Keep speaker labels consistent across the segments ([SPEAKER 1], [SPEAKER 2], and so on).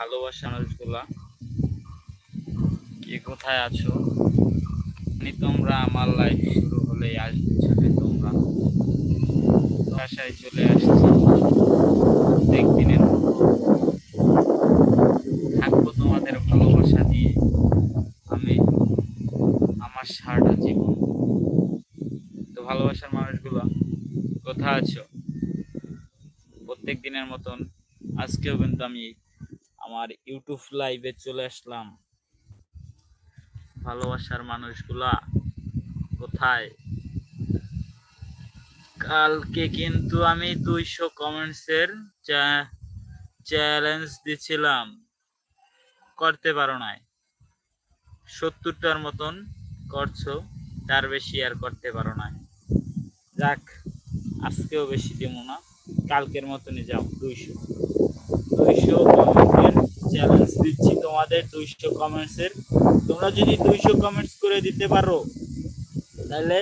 [SPEAKER 1] ভালোবাসা মানুষগুলা। কে কোথায় আছো? আমি তোমরা আমার লাইফ শুরু হলেই আসবে ছুটে তোমরা। বাসায় চলে আসছি। প্রত্যেক দিনের থাকব তোমাদের ভালোবাসা দিয়ে। আমি আমার সারাটা জীবন। তো ভালোবাসার মানুষগুলো, কোথায় আছো? প্রত্যেক দিনের মতন আজকেও কিন্তু আমি আমার ইউটিউব লাইভে চলে আসলাম। ভালোবাসার মানুষগুলা কোথায়? কালকে কিন্তু আমি দুইশো কমেন্টসের চ্যালেঞ্জ দিছিলাম। করতে পারো নাই। সত্তরটার মতন করছ, তার বেশি আর করতে পারো নাই। যাক, আজকেও বেশি দেবো না। কালকের মতনই যাও, দুইশো। দুইশো কমেন্টের চ্যালেঞ্জ দিচ্ছি তোমাদের দুইশো কমেন্টসের তোমরা যদি দুইশো কমেন্টস করে দিতে পারো, তাহলে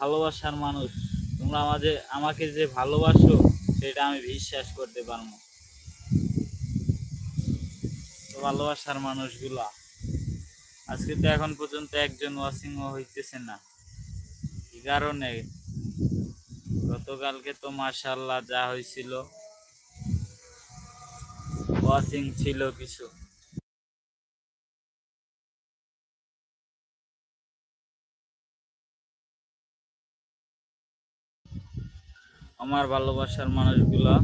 [SPEAKER 1] ভালোবাসার মানুষ। তোমরা আমাদের, আমাকে যে ভালোবাসো, সেটা আমি বিশ্বাস করতে পারব। ভালোবাসার মানুষগুলা। আজকে তো এখন পর্যন্ত একজন ওয়াচিং হইতেছে না। কি কারণে? গতকালকে তো মাশাল্লাহ যা হয়েছিল ওয়াচিং ছিল কিছু। আমার ভালোবাসার মানুষগুলা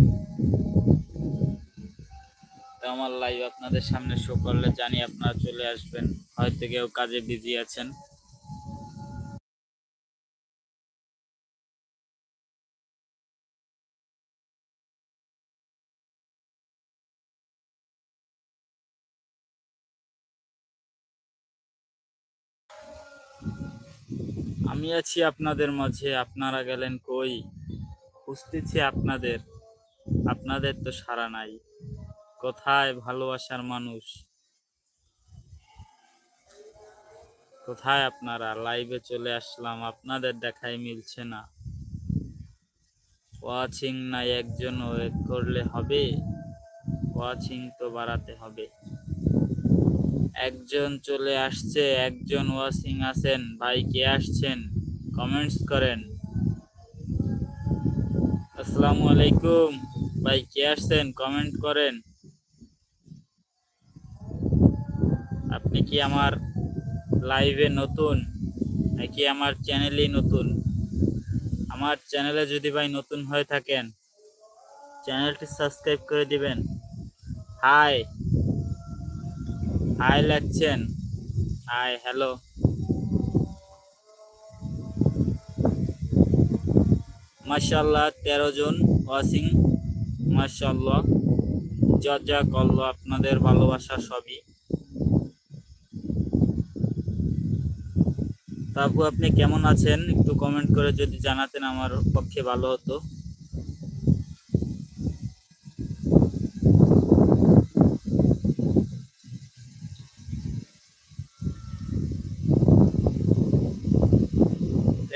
[SPEAKER 1] আমার লাইভ আপনাদের সামনে শো করলে জানি আপনারা চলে আসবেন, হয়তো কেউ কাজে বিজি আছেন। আমি আছি আপনাদের মাঝে, আপনারা গেলেন কই? খুঁজতেছি আপনাদের। আপনাদের তো সারা নাই। কোথায় ভালোবাসার মানুষ? কোথায় আপনারা? লাইভে চলে আসলাম, আপনাদের দেখাই মিলছে না। ওয়াচিং নাই একজন ওয়েট করলে হবে। ওয়াচিং তো বাড়াতে হবে। একজন চলে আসছে, একজন ওয়াশিং আছেন। ভাই, কে আসছেন? কমেন্টস করেন। আসসালামু আলাইকুম। ভাই, কে আসছেন? কমেন্ট করেন। আপনি কি আমার লাইভে নতুন? নাকি আমার চ্যানেলেই নতুন? আমার চ্যানেলে যদি ভাই নতুন হয়ে থাকেন, চ্যানেলটি সাবস্ক্রাইব করে দিবেন। হাই! হাই লাগছেন হাই হ্যালো মাশাল্লাহ তেরো জন ওয়াচিং মাশাল্লাহ যা করল আপনাদের ভালোবাসা সবই। তারপর আপনি কেমন আছেন? একটু কমেন্ট করে যদি জানাতেন আমার পক্ষে ভালো হতো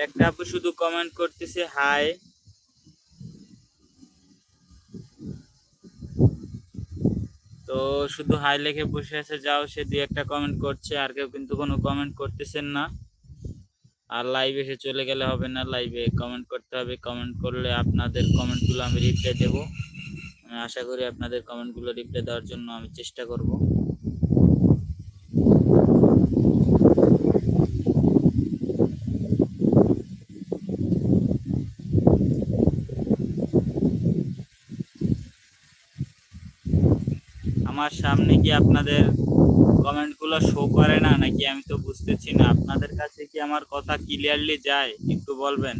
[SPEAKER 1] একটা আপু শুধু কমেন্ট করতেছে হাই তো শুধু হাই লিখে বসে আছে, যাও, সে দুই একটা কমেন্ট করছে, আর কেউ কিন্তু কোনো কমেন্ট করতেছেন না। আর লাইভে এসে চলে গেলে হবে না লাইভে কমেন্ট করতে হবে কমেন্ট করলে আপনাদের কমেন্টগুলো আমি রিপ্লাই দেবো। আমি আশা করি আপনাদের কমেন্টগুলো রিপ্লাই দেওয়ার জন্য আমি চেষ্টা করব। আমার সামনে কি আপনাদের কমেন্টগুলো শো করে না? নাকি আমি তো বুঝতেছি না। আপনাদের কাছে কি আমার কথা ক্লিয়ারলি যায়? একটু বলবেন।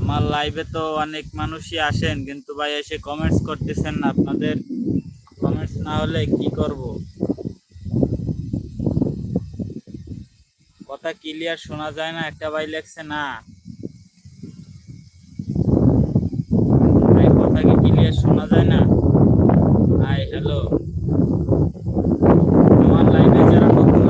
[SPEAKER 1] আমার লাইভে তো অনেক মানুষই আসেন, কিন্তু ভাই এসে কমেন্টস করতেছেন না। আপনাদের কমেন্টস না হলে কি করব? কথা ক্লিয়ার শোনা যায় না, একটা ভাই লেখছে, না। কথা কি ক্লিয়ার শোনা যায় না। হাই হ্যালো আমার লাইভে যারা নতুন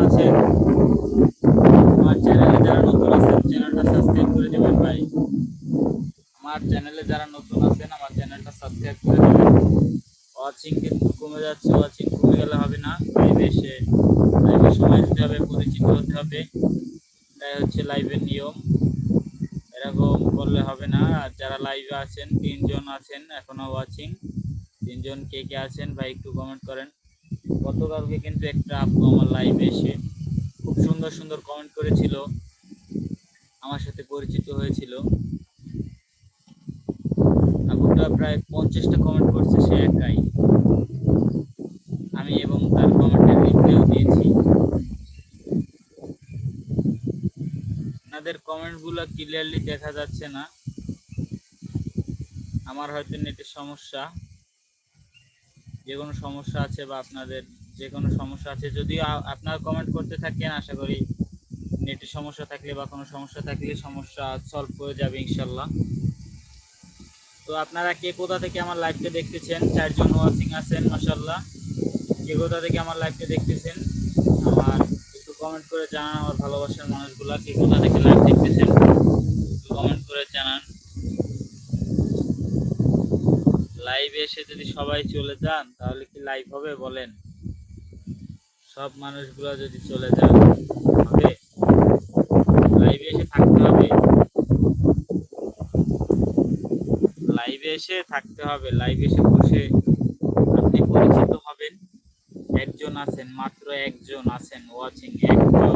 [SPEAKER 1] হবে তাই হচ্ছে লাইভের নিয়ম এরকম করলে হবে না আর যারা লাইভে আছেন, তিনজন আছেন, এখনও ওয়াচিং তিনজন কে কে আছেন, ভাই একটু কমেন্ট করেন। গতকালকে কিন্তু একটা আপু আমার লাইভে এসে খুব সুন্দর সুন্দর কমেন্ট করেছিল। আমার সাথে পরিচিত হয়েছিল। আপুটা প্রায় পঞ্চাশটা কমেন্ট করছে, সে একাই। আমি এবং তার কমেন্টের রিপ্লাইও দিয়েছি। আপনাদের কমেন্টগুলো ক্লিয়ারলি দেখা যাচ্ছে না। আমার হয়তো নেটের সমস্যা যে কোনো সমস্যা আছে বা আপনাদের যে কোনো সমস্যা আছে, যদিও আপনারা কমেন্ট করতে থাকেন, আশা করি নেটের সমস্যা থাকলে বা কোনো সমস্যা থাকলে সমস্যা সলভ হয়ে যাবে ইনশাল্লাহ। তো আপনারা কে কোথা থেকে আমার লাইভটা দেখতেছেন? চারজন ওয়াচিং আছেন মাসাল্লাহ কে কোথা থেকে আমার লাইভটা দেখতেছেন? আমার একটু কমেন্ট করে জানান, আমার ভালোবাসার মানুষগুলা কে কোথা থেকে লাইভ দেখতেছেন? একটু কমেন্ট করে জানান। লাইভে এসে যদি সবাই চলে যান, তাহলে কি লাইভ হবে বলেন? সব মানুষগুলো যদি চলে যান হবে লাইভে এসে থাকতে হবে। লাইভে এসে থাকতে হবে লাইভে এসে বসে আপনি পরিচিত হবেন। একজন আছেন, মাত্র একজন আছেন ওয়াচিং একজন।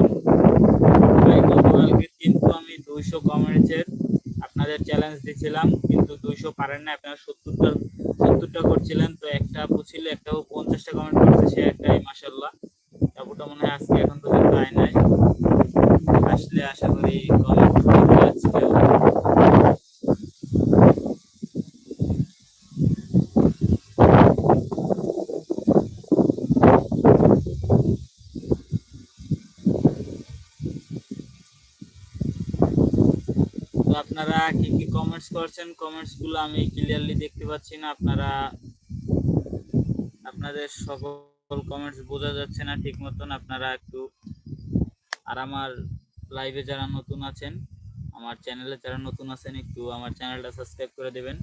[SPEAKER 1] কিন্তু আমি দুইশো কমেন্টসের আপনাদের চ্যালেঞ্জ দিয়েছিলাম কিন্তু দুইশো পারেন না আপনারা সত্তরটা সত্তরটা করছিলেন, তো একটা বুঝছিল একটা পঞ্চাশটা কমেন্ট করছে, সে একটাই মাসাল্লাহ আপুটা মনে হয় আজকে এখন পর্যন্ত আয় নাই। আসলে আশা করি কমেন্ট করবে আজকেও তো আপনারা কি কি কমেন্টস করছেন কমেন্টসগুলো আমি ক্লিয়ারলি দেখতে পাচ্ছি না। আপনারা, আপনাদের সকল কমেন্টস বোঝা যাচ্ছে না ঠিক মতন। আপনারা একটু আর আমার লাইভে যারা নতুন আছেন, আমার চ্যানেলে যারা নতুন আছেন, একটু আমার চ্যানেলটা সাবস্ক্রাইব করে দেবেন।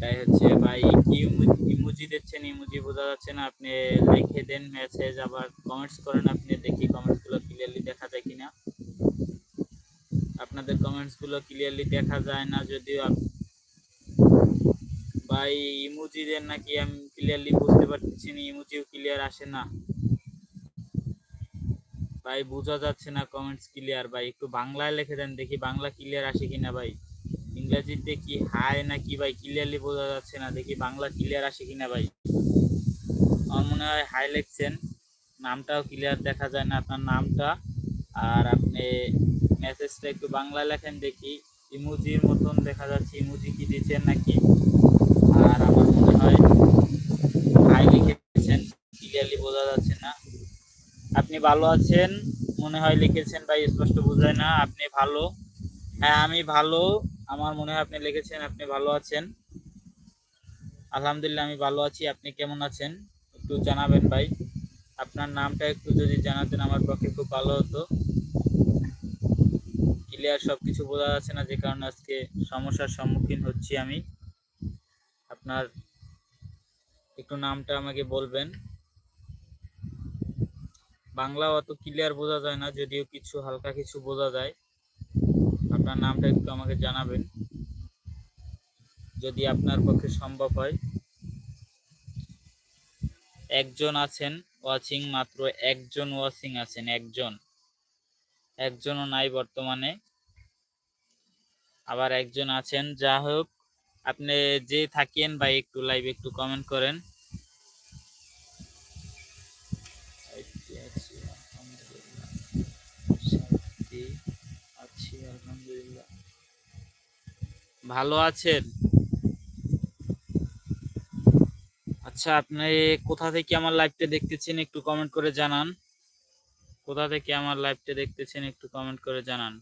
[SPEAKER 1] তাই হচ্ছে ভাই ইমোজি দিচ্ছেন ইমোজি বোঝা যাচ্ছে না। আপনি লিখে দেন মেসেজ আবার কমেন্টস করেন, আপনি দেখি কমেন্টসগুলো ক্লিয়ারলি দেখা যায় কিনা। আপনাদের কমেন্টসগুলো ক্লিয়ারলি দেখা যায় না, যদিও আপ- ভাই ইমোজি দেন নাকি আমি ক্লিয়ারলি বুঝতে পারতেছি না, ইমোজিও ক্লিয়ার আসে না। ভাই, বোঝা যাচ্ছে না কমেন্টস ক্লিয়ার ভাই, একটু বাংলায় লিখে দেন, দেখি বাংলা ক্লিয়ার আসে কিনা, ভাই। ইংরেজিতে কি হাই নাকি, ভাই ক্লিয়ারলি বোঝা যাচ্ছে না, দেখি বাংলা ক্লিয়ার আসে কিনা, ভাই। আমার মনে হয় হাই লিখছেন নামটাও ক্লিয়ার দেখা যায় না, আপনার নামটা, আর আপনি মেসেজটা একটু বাংলা লেখেন দেখি। ইমোজির মতন দেখা যাচ্ছে, ইমোজি কি দিচ্ছেন নাকি? আর আমার মনে হয় হাই লিখেছেন ক্লিয়ারলি বোঝা যাচ্ছে না। আপনি ভালো আছেন? মনে হয় লিখেছেন ভাই, স্পষ্ট বোঝায় না। আপনি ভালো? হ্যাঁ আমি ভালো। আমার মনে হয় আপনি লিখেছেন, আপনি ভালো আছেন। আলহামদুলিল্লাহ, আমি ভালো আছি। আপনি কেমন আছেন? একটু জানাবেন ভাই। আপনার নামটা একটু যদি জানাতেন, আমার পক্ষে খুব ভালো হতো। ক্লিয়ার সব কিছু বোঝা যাচ্ছে না, যে কারণে আজকে সমস্যার সম্মুখীন হচ্ছি আমি। আপনার একটু নামটা আমাকে বলবেন। বাংলা অত ক্লিয়ার বোঝা যায় না, যদিও কিছু, হালকা কিছু বোঝা যায়। আপনার নামটা একটু আমাকে জানাবেন, যদি আপনার পক্ষে সম্ভব হয়। একজন আছেন ওয়াচিং মাত্র একজন ওয়াচিং আছেন, একজন। একজনও নাই বর্তমানে। আবার একজন আছেন। যা হোক আপনি যে থাকেন বা একটু লাইভ একটু কমেন্ট করেন। ভালো আছেন? আচ্ছা আপনি কোথা থেকে আমার লাইভটা দেখতেছেন একটু কমেন্ট করে জানান। কোথা থেকে আমার লাইভটা দেখতেছেন একটু কমেন্ট করে জানান।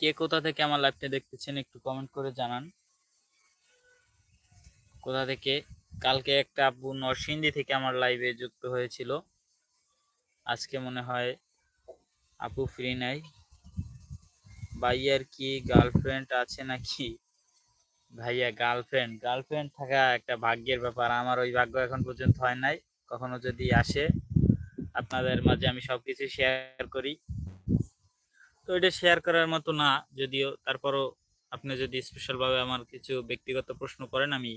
[SPEAKER 1] কে কোথা থেকে আমার লাইভটা দেখতেছেন একটু কমেন্ট করে জানান। কোথা থেকে? কালকে একটা আপু নরসিংদী থেকে আমার লাইভে যুক্ত হয়েছিল। আজকে মনে হয় আপু ফ্রি নাই। ভাইয়ার কি গার্লফ্রেন্ড আছে নাকি? ভাইয়া গার্লফ্রেন্ড গার্লফ্রেন্ড থাকা একটা ভাগ্যের ব্যাপার। আমার ওই ভাগ্য এখন পর্যন্ত হয় নাই। কখনো যদি আসে, আপনাদের মাঝে আমি সবকিছু শেয়ার করি। তো এটা শেয়ার করার মতো না, যদিও তারপরও আপনি যদি স্পেশাল ভাবে আমার কিছু ব্যক্তিগত প্রশ্ন করেন, আমি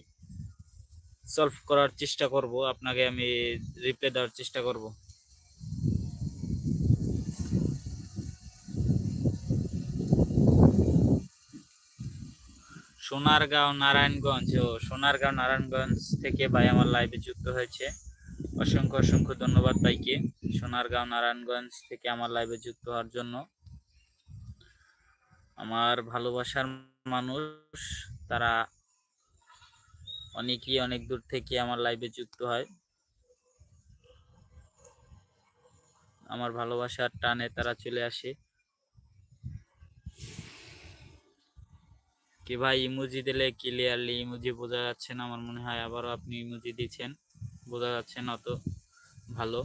[SPEAKER 1] সলভ করার চেষ্টা করব, আপনাকে আমি রিপ্লাই দেওয়ার চেষ্টা করব। সোনারগাঁও নারায়ণগঞ্জ ও সোনারগাঁও নারায়ণগঞ্জ থেকে ভাই আমার লাইভে যুক্ত হয়েছে। অসংখ্য অসংখ্য ধন্যবাদ ভাইকে সোনারগাঁও, নারায়ণগঞ্জ থেকে আমার লাইভে যুক্ত হওয়ার জন্য। আমার ভালোবাসার মানুষ, তারা অনেকেই অনেক দূর থেকে আমার লাইভে যুক্ত হয়। আমার ভালোবাসার টানে তারা চলে আসে। কি ভাই, ইমোজি দিলে ক্লিয়ারলি ইমোজি বোঝা যাচ্ছে না, আমার মনে হয় আবারও আপনি ইমোজি দিচ্ছেন। বোঝা যাচ্ছে না অত ভালো।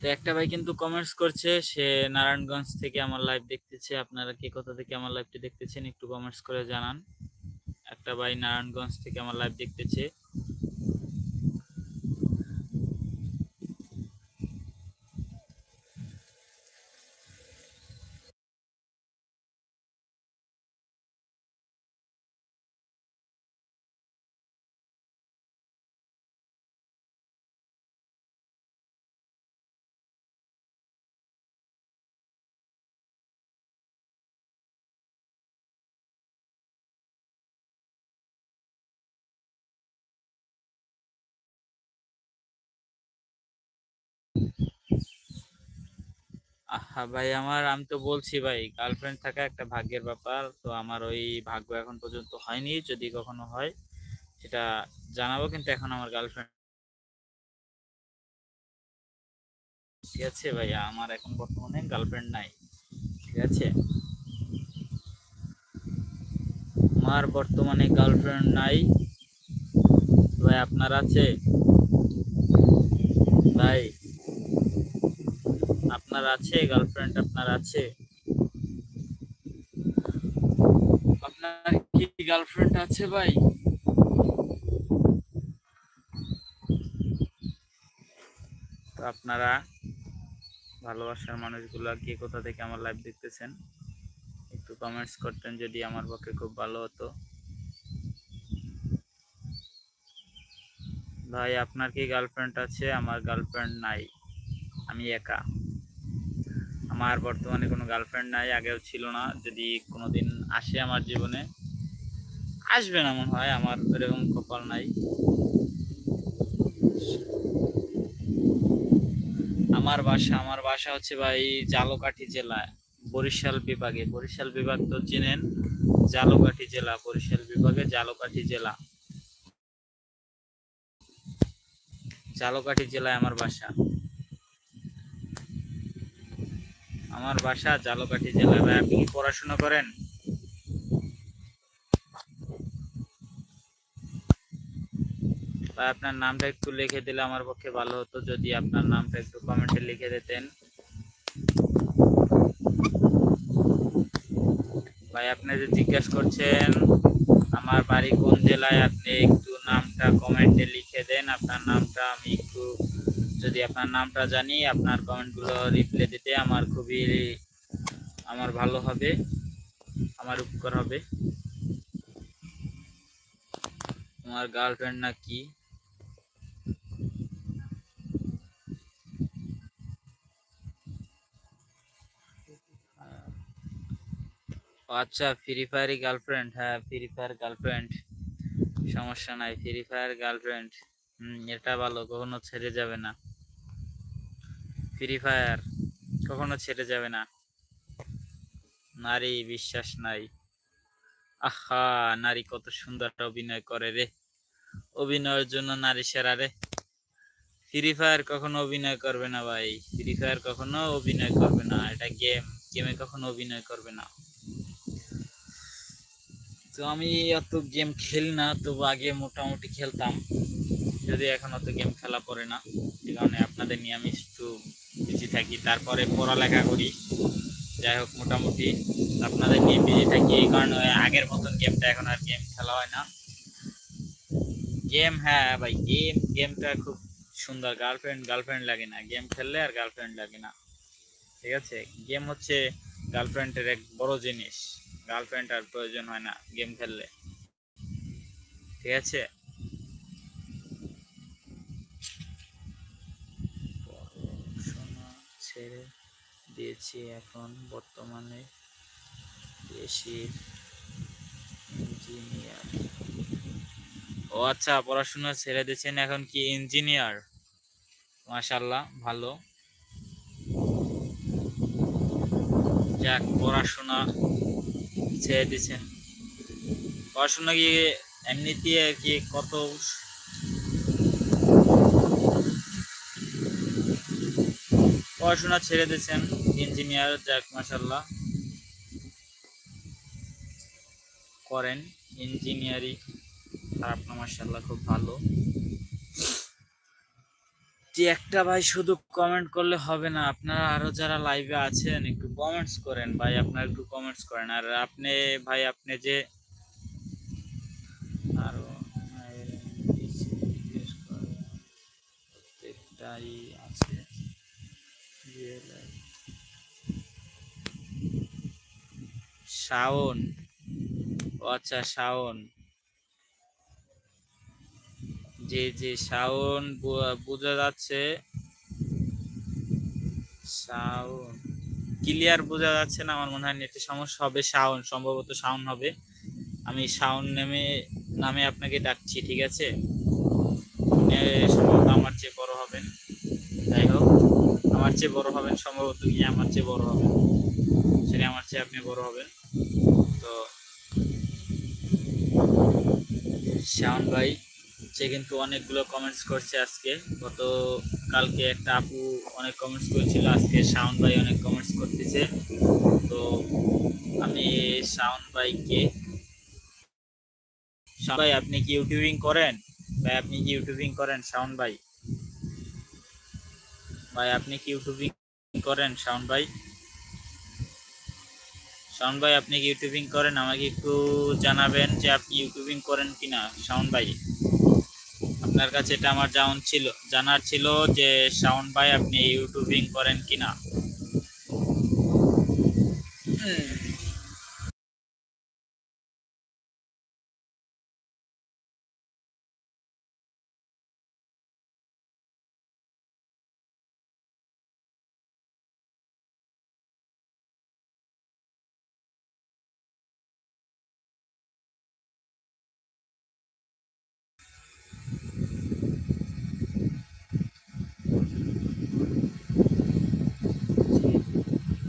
[SPEAKER 1] তো একটা ভাই কিন্তু কমেন্টস করছে, সে নারায়ণগঞ্জ থেকে আমার লাইভ দেখতেছে। আপনারা কি কোথা থেকে আমার লাইভটি দেখতেছেন একটু কমেন্টস করে জানান। একটা ভাই নারায়ণগঞ্জ থেকে আমার লাইভ দেখতেছে। ভাই, আমার আমি তো বলছি ভাই গার্লফ্রেন্ড থাকা একটা ভাগ্যের ব্যাপার। তো আমার ওই ভাগ্য এখন পর্যন্ত হয়নি, যদি কখনো হয়, সেটা জানাব, কিন্তু এখন আমার গার্লফ্রেন্ড ঠিক আছে ভাই, আমার এখন বর্তমানে গার্লফ্রেন্ড নাই, ঠিক আছে? আমার বর্তমানে গার্লফ্রেন্ড নাই, ভাই, আপনার আছে? ভাই আপনার আছে? গার্লফ্রেন্ড আপনার আছে? আপনার কি গার্লফ্রেন্ড আছে ভাই? তো আপনারা ভালোবাসার মানুষগুলো কে কোথা থেকে আমার লাইভ দেখতেছেন? একটু কমেন্টস করতেন যদি আমার পক্ষে খুব ভালো হতো। ভাই, আপনার কি গার্লফ্রেন্ড আছে? আমার গার্লফ্রেন্ড নাই। আমি একা। আমার বর্তমানে কোনো গার্লফ্রেন্ড নাই, আগেও ছিল না। যদি কোনোদিন আসে আমার জীবনে, আসবে না মনে হয়, আমার এরকম কপাল নাই। আমার বাসা আমার বাসা হচ্ছে ভাই জালকাঠি জেলা, বরিশাল বিভাগে। বরিশাল বিভাগ তো চেনেন, জালকাঠি জেলা, বরিশাল বিভাগে জালকাঠি জেলা। জালকাঠি জেলায় আমার বাসা। আমার বাসা জালকাঠি জেলায় ভাই আপনি কি পড়াশোনা করেন? ভাই, আপনার নামটা একটু লিখে দিলে আমার পক্ষে ভালো হতো, যদি আপনার নামটা একটু কমেন্টে লিখে দিতেন। ভাই, আপনি যে জিজ্ঞেস করছেন, আমার বাড়ি কোন জেলায়, আপনি একটু নামটা কমেন্টে লিখে দেন। আপনার নামটা আমি একটু যদি আপনার নামটা জানি, আপনার কমেন্টগুলো রিপ্লে দিতে আমার খুবই, আমার ভালো হবে, আমার উপকার হবে। তোমার গার্লফ্রেন্ড না কি? আচ্ছা ফ্রি ফায়ারই গার্লফ্রেন্ড হ্যাঁ ফ্রি ফায়ার গার্লফ্রেন্ড সমস্যা নাই ফ্রি ফায়ার গার্লফ্রেন্ড হুম, এটা ভালো, কখনো ছেড়ে যাবে না। ফ্রি ফায়ার কখনো ছেড়ে যাবে না। নারী বিশ্বাস নাই। আহা, নারী কত সুন্দর অভিনয় করে রে। অভিনয়ের জন্য নারী সেরা রে। ফ্রি ফায়ার কখনো অভিনয় করবে না ভাই। ফ্রি ফায়ার কখনো অভিনয় করবে না। এটা গেম গেমে কখনো অভিনয় করবে না। তো আমি অত গেম খেলি না, তবু আগে মোটামুটি খেলতাম। যদি এখন অত গেম খেলা পড়ে না। এই কারণে আপনাদের নিয়ে আমি একটু বিজি থাকি, তারপরে পড়ালেখা করি। যাই হোক, মোটামুটি আপনাদের নিয়ে বিজি থাকি এই কারণে আগের মতন গেমটা এখন আর গেম খেলা হয় না। গেম হ্যাঁ ভাই গেম গেমটা খুব সুন্দর। গার্লফ্রেন্ড গার্লফ্রেন্ড লাগে না। গেম খেললে আর গার্লফ্রেন্ড লাগে না। ঠিক আছে? গেম হচ্ছে গার্লফ্রেন্ডের এক বড় জিনিস। গার্লফ্রেন্ড আর প্রয়োজন হয় না গেম খেললে। ঠিক আছে? ছেড়ে দিয়েছি এখন বর্তমানে দেশের ইঞ্জিনিয়ার ও আচ্ছা পড়াশোনা ছেড়ে দিয়েছেন এখন কি ইঞ্জিনিয়ার মাশাল্লাহ ভালো। যাক, পড়াশোনা ছেড়ে দিয়েছেন। পড়াশোনা কি এমনিতে কি কত পড়াশোনা ছেড়ে দিয়েছেন ইঞ্জিনিয়ার যাক মাশাল্লাহ করেন ইঞ্জিনিয়ারিং খারাপ না মাশাল্লাহ খুব ভালো যে একটা ভাই শুধু কমেন্ট করলে হবে না আপনারা আরও যারা লাইভে আছেন একটু কমেন্টস করেন ভাই আপনারা একটু কমেন্টস করেন আর আপনি ভাই আপনি যে আরও প্রত্যেকটাই আছে শাওন। আচ্ছা শাওন। যে যে শাওন বোঝা যাচ্ছে। শাওন। ক্লিয়ার বোঝা যাচ্ছে না আমার মনে হয় নেটে সমস্যা হবে শাওন, সম্ভবত শাওন হবে। আমি শাওন নামে নামে আপনাকে ডাকছি, ঠিক আছে? সম্ভবত আমার চেয়ে বড় হবেন। চেয়ে বড় হবেন, সম্ভবত কি আমার চেয়ে বড় হবেন। সেটা আমার চেয়ে আপনি বড় হবেন। তো শাওন ভাই, সে কিন্তু অনেকগুলো কমেন্টস করছে আজকে। গত কালকে একটা আপু অনেক কমেন্টস করেছিল, আজকে শাওন ভাই অনেক কমেন্টস করতেছে। তো আমি শাওন ভাইকে, শাওন ভাই, আপনি কি ইউটিউবিং করেন? ভাই, আপনি কি ইউটিউবিং করেন, শাওন ভাই? ভাই, আপনি কি ইউটিউবিং করেন? শাওন ভাই? শাওন ভাই, আপনি কি ইউটিউবিং করেন? আমাকে একটু জানাবেন যে আপনি ইউটিউবিং করেন কিনা, শাওন ভাই। আপনার কাছে এটা আমার জাউন ছিল, জানার ছিল যে, শাওন ভাই, আপনি ইউটিউবিং করেন কিনা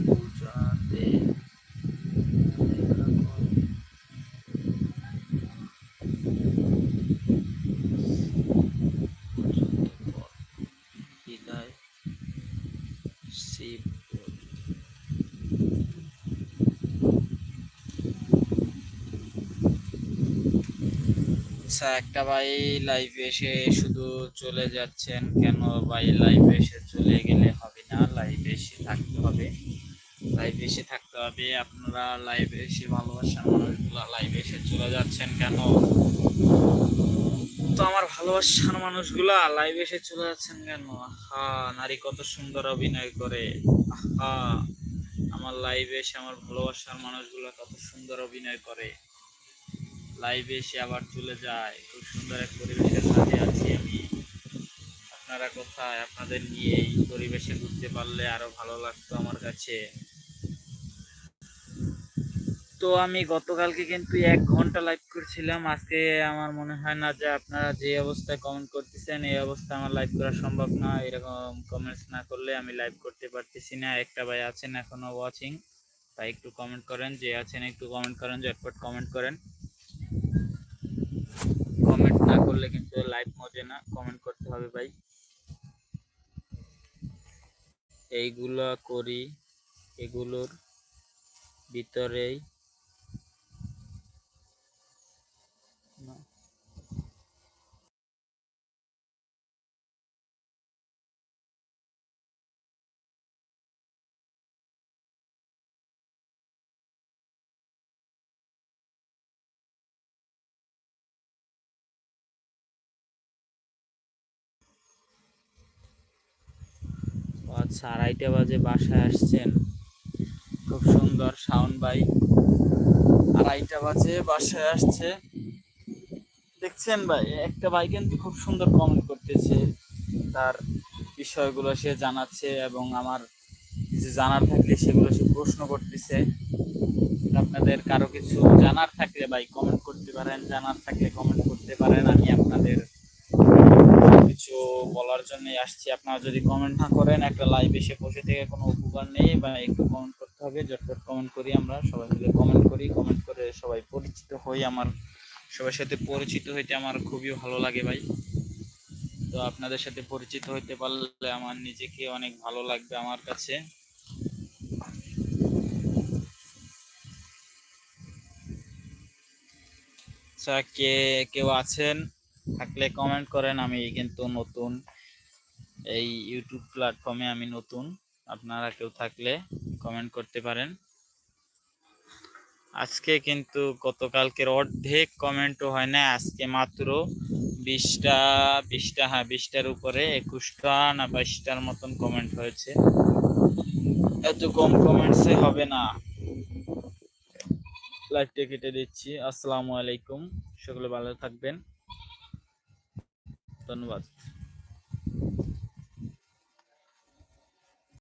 [SPEAKER 1] পূজাতে দেখা করে। বিদায় শিব আচ্ছা একটা ভাই লাইভে এসে শুধু চলে যাচ্ছেন কেন? ভাই লাইভে এসে চলে গেলে হবে না লাইভে এসে থাকতে হবে। লাইভে এসে থাকতে হবে। আপনারা লাইভে এসে ভালোবাসার মানুষগুলো লাইভে এসে চলে যাচ্ছেন কেন? তো আমার ভালোবাসার মানুষগুলা লাইভে এসে চলে যাচ্ছেন কেন? হা নারী কত সুন্দর অভিনয় করে। হা আমার লাইভে এসে আমার ভালোবাসার মানুষগুলো কত সুন্দর অভিনয় করে। লাইভে এসে আবার চলে যায়। খুব সুন্দর এক পরিবেশের সাথে আছি আমি। আপনারা কোথায়? আপনাদের নিয়ে এই পরিবেশে ঘুরতে পারলে আরও ভালো লাগতো আমার কাছে। তো আমি গতকালকে কিন্তু এক ঘণ্টা লাইভ করছিলাম। আজকে আমার মনে হয় না যে আপনারা যে অবস্থায় কমেন্ট করতেছেন, এই অবস্থায় আমার লাইভ করা সম্ভব না। এরকম কমেন্টস না করলে আমি লাইভ করতে পারতেছি না। একটা ভাই আছেন এখনও ওয়াচিং তাই একটু কমেন্ট করেন। যে আছেন একটু কমেন্ট করেন, ঝটপট কমেন্ট করেন। কমেন্ট না করলে কিন্তু লাইভ মজে না। কমেন্ট করতে হবে ভাই। এইগুলো করি, এগুলোর ভিতরেই আড়াইটা বাজে বাসায় আসছেন। খুব সুন্দর শাওন ভাই আড়াইটা বাজে বাসায় আসছে। দেখছেন ভাই, একটা ভাই কিন্তু খুব সুন্দর কমেন্ট করতেছে। তার বিষয়গুলো সে জানাচ্ছে এবং আমার কিছু জানার থাকলে সেগুলো সে প্রশ্ন করতেছে। আপনাদের কারও কিছু জানার থাকলে ভাই কমেন্ট করতে পারেন, জানার থাকলে কমেন্ট করতে পারেন। আমি আপনাদের কিছু বলার জন্য আসছি। আপনারা যদি কমেন্ট না করেন, একটা লাইভ এসে বসে থেকে কোনো উপকার নেই বা একটু কমেন্ট করতে হবে যতটুকু কমেন্ট করি আমরা। সবাই মিলে কমেন্ট করি কমেন্ট করে সবাই পরিচিত হই আমার, সবার সাথে পরিচিত হইতে আমার খুবই ভালো লাগে ভাই। তো আপনাদের সাথে পরিচিত হইতে পারলে আমার নিজেকে অনেক ভালো লাগবে আমার কাছে। কে, কেউ আছেন? থাকলে কমেন্ট করেন, আমি কিন্তু নতুন এই ইউটিউব প্ল্যাটফর্মে আমি নতুন। আপনারা কেউ থাকলে কমেন্ট করতে পারেন। আজকে কিন্তু গতকালকের অর্ধেক কমেন্টও হয় না আজকে মাত্র বিশটা বিশটা হ্যাঁ বিশটার উপরে একুশটা না বাইশটার মতন কমেন্ট হয়েছে। এত কম কমেন্টসে হবে না। লাইভটা কেটে দিচ্ছি। আসসালামু আলাইকুম। সকলে ভালো থাকবেন। ধন্যবাদ।